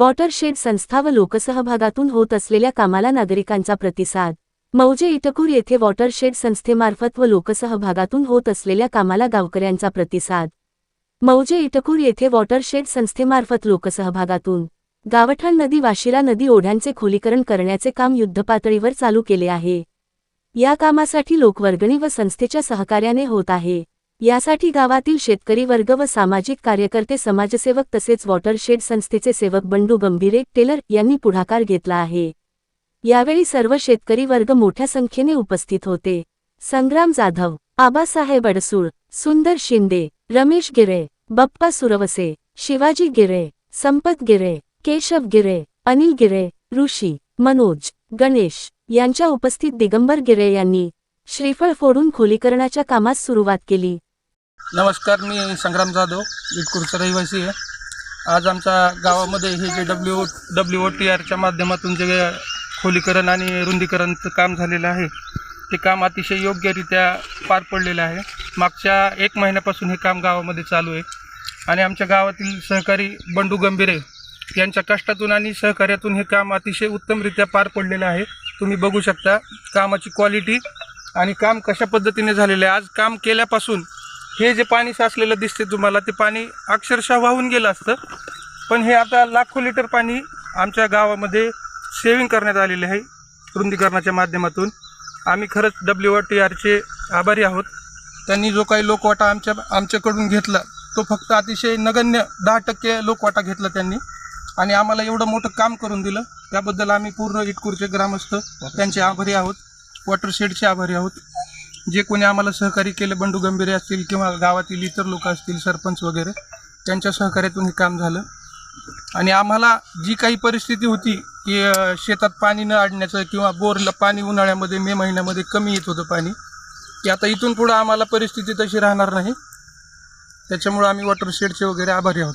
Watershed संस्था व लोकसहभागातून होत असलेल्या कामाला नागरिकांचा प्रतिसाद. मौजे इटकूर येथे वॉटरशेड संस्थेमार्फत व लोकसहभागातून होत असलेल्या कामाला गावकऱ्यांचा प्रतिसाद. मौजे इटकूर येथे वॉटरशेड संस्थेमार्फत लोकसहभागातून. गावठण नदी वाशिरा नदी ओढ्यांचे खोलीकरण करण्याचे काम युद्धपातळीवर चालू केले आहे. या कामासाठी लोकवर्गणी व संस्थेच्या सहकार्याने होत आहे. यासाठी गावातील शेतकरी वर्ग व सामाजिक कार्यकर्ते समाजसेवक तसेच वॉटरशेड संस्थेचे सेवक बंडू गंभीरे टेलर यांनी पुढाकार घेतला आहे. यावेळी सर्व शेतकरी वर्ग मोठ्या संख्येने उपस्थित होते. संग्राम जाधव आबासाहेब अडसूळ सुंदर शिंदे रमेश गिरे बप्पा सुरवसे शिवाजी गिरे संपत गिरे केशव गिरे अनिल गिरे ऋषी मनोज गणेश यांच्या उपस्थित दिगंबर गिरे यांनी श्रीफळ फोडून खोलीकरणाच्या कामास सुरुवात केली. नमस्कार मी संग्राम जाधव इटकूरचा रहिवासी आहे. आज आमच्या गावामध्ये हे जे डब्ल्यू डब्ल्यू ओ टी आरच्या माध्यमातून जे खोलीकरण आणि रुंदीकरणचं काम झालेलं आहे ते काम अतिशय योग्यरित्या पार पडलेलं आहे. मागच्या एक महिन्यापासून हे काम गावामध्ये चालू आहे. आणि आमच्या गावातील सहकारी बंडू गंभीरे यांच्या कष्टातून आणि सहकार्यातून हे काम अतिशय उत्तमरित्या पार पडलेलं आहे. तुम्ही बघू शकता कामाची क्वालिटी आणि काम कशा पद्धतीने झालेलं आहे. आज काम केल्यापासून हे जे पाणी साचलेलं दिसते तुम्हाला ते पाणी अक्षरशः वाहून गेलं असतं. पण हे आता लाखो लिटर पाणी आमच्या गावामध्ये सेविंग करण्यात आलेले आहे रुंदीकरणाच्या माध्यमातून. आम्ही खरंच डब्ल्यू टी आरचे आभारी आहोत. त्यांनी जो काही लोकवाटा आमच्या आमच्याकडून घेतला तो फक्त अतिशय नगण्य दहा टक्के लोकवाटा घेतला त्यांनी. आणि आम्हाला एवढं मोठं काम करून दिलं त्याबद्दल आम्ही पूर्ण इटकूरचे ग्रामस्थ त्यांचे आभारी आहोत. वॉटरशेडचे आभारी आहोत. जे कोणी आम्हाला सहकार्य केले बंडू गंभीरे असतील किंवा गावातील इतर लोक असतील सरपंच वगैरे त्यांच्या सहकार्यातून हे काम झालं. आणि आम्हाला जी काही परिस्थिती होती की शेतात पाणी न अडण्याचं किंवा बोरला पाणी उन्हाळ्यामध्ये मे महिन्यामध्ये कमी येत होतं पाणी की आता इथून पुढं आम्हाला परिस्थिती तशी राहणार नाही. त्याच्यामुळं आम्ही वॉटर शेडचे वगैरे आभारी आहोत.